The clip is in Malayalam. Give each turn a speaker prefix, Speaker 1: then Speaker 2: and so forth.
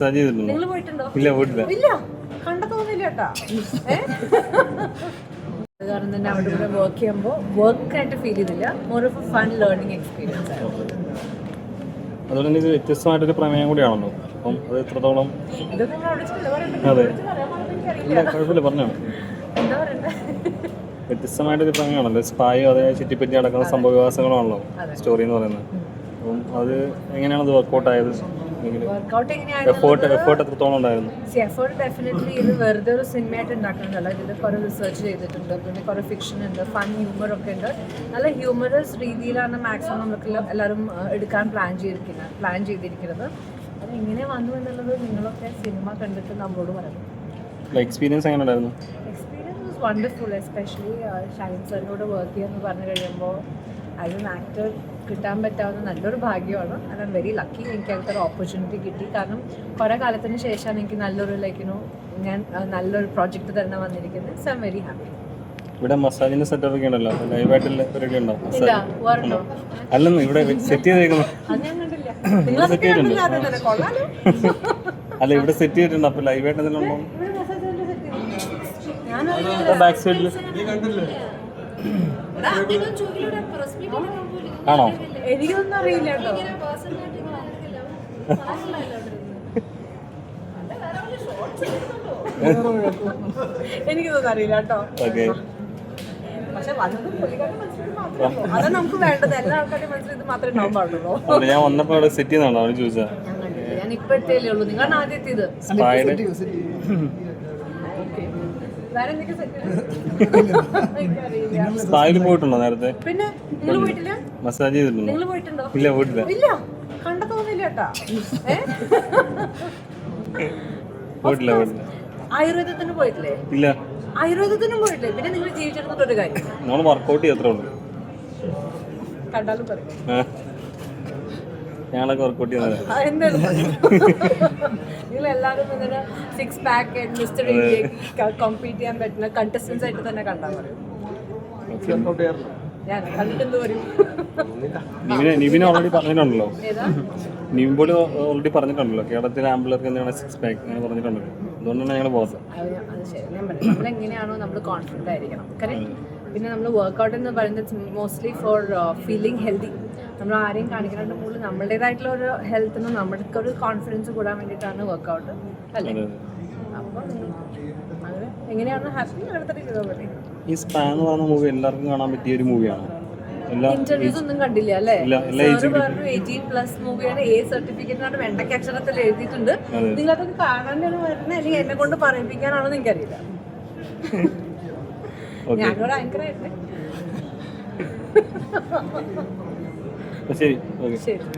Speaker 1: നിങ്ങൾ പോയിട്ടുണ്ടോ?
Speaker 2: ഇല്ല പോയിട്ടില്ല.
Speaker 1: ഇല്ല. കണ്ട തോന്നില്ല കേട്ടാ കാരണം തന്നെ അവിടെ വർക്ക് ചെയ്യുമ്പോൾ ഫീൽ ചെയ്തില്ല more of a fun learning experience
Speaker 2: അതുകൊണ്ട് തന്നെ ഇത് വ്യത്യസ്തമായിട്ടൊരു പ്രമേയം കൂടിയാണല്ലോ. അപ്പം അത് എത്രത്തോളം? അതെ. ഇല്ല കുഴപ്പമില്ല പറഞ്ഞോ. വ്യത്യസ്തമായിട്ടൊരു പ്രമേയമാണല്ലോ സ്പായും അതേ ചുറ്റിപ്പറ്റി നടക്കുന്ന സംഭവ വികാസങ്ങളാണല്ലോ. സ്റ്റോറി എന്ന് പറയുന്നത്. അപ്പം അത് എങ്ങനെയാണ് അത് വർക്കൗട്ട് ആയത്?
Speaker 1: വർക്കൗട്ട്
Speaker 2: എഫേർട്ട് എഫേർട്ട് എത്രത്തോളം ഉണ്ടായിരുന്നു?
Speaker 1: എഫേർട്ട് ഡെഫിനറ്റ്ലി ഇത് വെറുതെ ഒരു സിനിമയായിട്ട് ഉണ്ടാക്കുന്നതല്ല ഇതിൽ കുറേ റിസർച്ച് ചെയ്തിട്ടുണ്ട്. പിന്നെ കുറേ ഫിക്ഷൻ ഉണ്ട് ഫൺ ഹ്യൂമർ ഒക്കെ ഉണ്ട്. നല്ല ഹ്യൂമറസ് രീതിയിലാണ് മാക്സിമം നമുക്ക് എല്ലാവരും എടുക്കാൻ പ്ലാൻ ചെയ്തിരിക്കുന്നത് പ്ലാൻ ചെയ്തിരിക്കുന്നത്. അത് എങ്ങനെ വന്നു എന്നുള്ളത് നിങ്ങളൊക്കെ സിനിമ കണ്ടിട്ട് നമ്മളോട് പറയണം.
Speaker 2: എക്സ്പീരിയൻസ് എങ്ങനെ ഉണ്ടായിരുന്നു?
Speaker 1: Experience was wonderful especially Shine സാറിനോട് വർക്ക് ചെയ്യാന്ന് പറഞ്ഞു കഴിയുമ്പോൾ ആസ് എൻ ആക്ടർ കിട്ടാൻ പറ്റാവുന്ന നല്ലൊരു ഭാഗ്യമാണ്. ഐ ആം വെരി ലക്കി എനിക്ക് അങ്ങനത്തെ ഒരു ഓപ്പർച്യൂണിറ്റി കിട്ടി. കാരണം കുറേ കാലത്തിന് ശേഷമാണ് എനിക്ക് നല്ലൊരു ലൈക്കിനു ഞാൻ നല്ലൊരു പ്രോജക്റ്റ് തന്നെ വന്നിരിക്കുന്നത്. So I'm am very happy
Speaker 2: ഇവിടെ മസാജിന്റെ സെറ്റപ്പ് ഒക്കെ ഉണ്ടല്ലോ. ലൈവായിട്ട് പരിപാടി ഉണ്ടോ? അല്ലെന്ന് ഇവിടെ സെറ്റ് ചെയ്തേക്കുന്നു.
Speaker 1: കൊള്ളാലോ.
Speaker 2: അല്ല ഇവിടെ സെറ്റ് ചെയ്തിട്ടുണ്ട്? അപ്പൊ ലൈവായിട്ട് എന്തെങ്കിലും ഉണ്ടോ. ബാക്ക് സൈഡിൽ ആണോ?
Speaker 1: എനിക്കൊന്നും അറിയില്ല കേട്ടോ. എനിക്കിതൊന്നും അറിയില്ല കേട്ടോ.
Speaker 2: ഞാൻ വന്നപ്പോ അവിടെ സെറ്റ് ചെയ്യുന്നതാണോ? അവന് ചോദിച്ചാ
Speaker 1: ഞാൻ ഇപ്പഴത്തേ ഉള്ളൂ. നിങ്ങളാണ് ആദ്യത്തെ ഇത്
Speaker 2: സ്പായുടെ
Speaker 1: വേറെ എന്തൊക്കെ സെറ്റ് എനിക്കറിയില്ല
Speaker 2: സ്പായിൽ പോയിട്ടുണ്ടോ നേരത്തെ?
Speaker 1: പിന്നെ നിങ്ങൾ പോയിട്ടില്ല?
Speaker 2: മസാജ് ചെയ്തിട്ടുണ്ടോ?
Speaker 1: നിങ്ങൾ പോയിട്ടുണ്ടോ?
Speaker 2: ഇല്ല പോയിട്ടില്ല.
Speaker 1: ഇല്ല. കണ്ട തോന്നില്ല കേട്ടാ.
Speaker 2: പോയിട്ടില്ല പോയിട്ടില്ല.
Speaker 1: ആയുർവേദത്തിന് പോയിട്ടില്ലേ?
Speaker 2: ഇല്ല.
Speaker 1: ആയുർവേദത്തിനും പോയിട്ടില്ലേ? പിന്നെ നിങ്ങൾ ജീവിച്ചിരുന്നിട്ടൊരു കാര്യം.
Speaker 2: നമ്മൾ വർക്ക്ഔട്ട് ചെയ്യത്രേ ഉള്ളൂ.
Speaker 1: കണ്ടാലും പറയും?
Speaker 2: ഞങ്ങളൊക്കെ വർക്കൗട്ട്
Speaker 1: നിങ്ങൾ എല്ലാവരും ഇങ്ങനെ സിക്സ് പാക്ക് മിസ്റ്റർ കോമ്പീറ്റ് ചെയ്യാൻ പറ്റുന്ന കണ്ടസ്റ്റൻസ് ആയിട്ട് തന്നെ കണ്ടാൽ ഞാൻ വരും
Speaker 2: നിവിന് നിവിന് ഓൾറെഡി പറഞ്ഞിട്ടുണ്ടല്ലോ. നിവിൻ ഓൾറെഡി പറഞ്ഞിട്ടുണ്ടല്ലോ. കേരളത്തിലെ ആംബുലർക്ക് എന്താണ് സിക്സ് പാക്ക് അങ്ങനെ പറഞ്ഞിട്ടുണ്ടല്ലോ അതുകൊണ്ടാണ് ഞങ്ങൾ
Speaker 1: പറയാം. നമ്മൾ എങ്ങനെയാണോ നമ്മൾ കോൺഫിഡന്റ് ആയിരിക്കണം പിന്നെ നമ്മൾ വർക്കൗട്ട് എന്ന് പറയുന്നത് മോസ്റ്റ്ലി ഫോർ ഫീലിംഗ് ഹെൽത്തി നമ്മൾ ആരെയും കാണിക്കുന്നതിന് മുകളിൽ നമ്മളുടേതായിട്ടുള്ള ഒരു ഹെൽത്തിന് നമ്മൾക്ക് ഒരു കോൺഫിഡൻസ് കൂടാൻ വേണ്ടിയിട്ടാണ് വർക്ക്ഔട്ട് അല്ലേ? അപ്പോൾ അങ്ങനെ എങ്ങനെയാണ് ഹാപ്പി അടുത്തിട്ട് ചെയ്താൽ മതി
Speaker 2: ഈ സ്പാൻ എന്ന് പറയുന്ന മൂവി എല്ലാവർക്കും കാണാൻ പറ്റിയ ഒരു മൂവിയാണ്
Speaker 1: ഇന്റർവ്യൂസ് ഒന്നും കണ്ടില്ല അല്ലേ? പറഞ്ഞു എയ്റ്റീൻ പ്ലസ് മൂവിയാണ് എ സർട്ടിഫിക്കറ്റ് ആണ് വെണ്ടയ്ക്ക് അക്ഷരത്തിൽ എഴുതിയിട്ടുണ്ട്.
Speaker 2: അതെ.
Speaker 1: നിങ്ങൾ അതൊക്കെ കാണാനാണ് വരുന്നത് അല്ലെങ്കിൽ എന്നെ കൊണ്ട് പറയിപ്പിക്കാനാണോ എന്ന് എനിക്കറിയില്ല. ഞാനിവിടെ ആയിരുന്നേ
Speaker 2: ശരി.
Speaker 1: ശരി.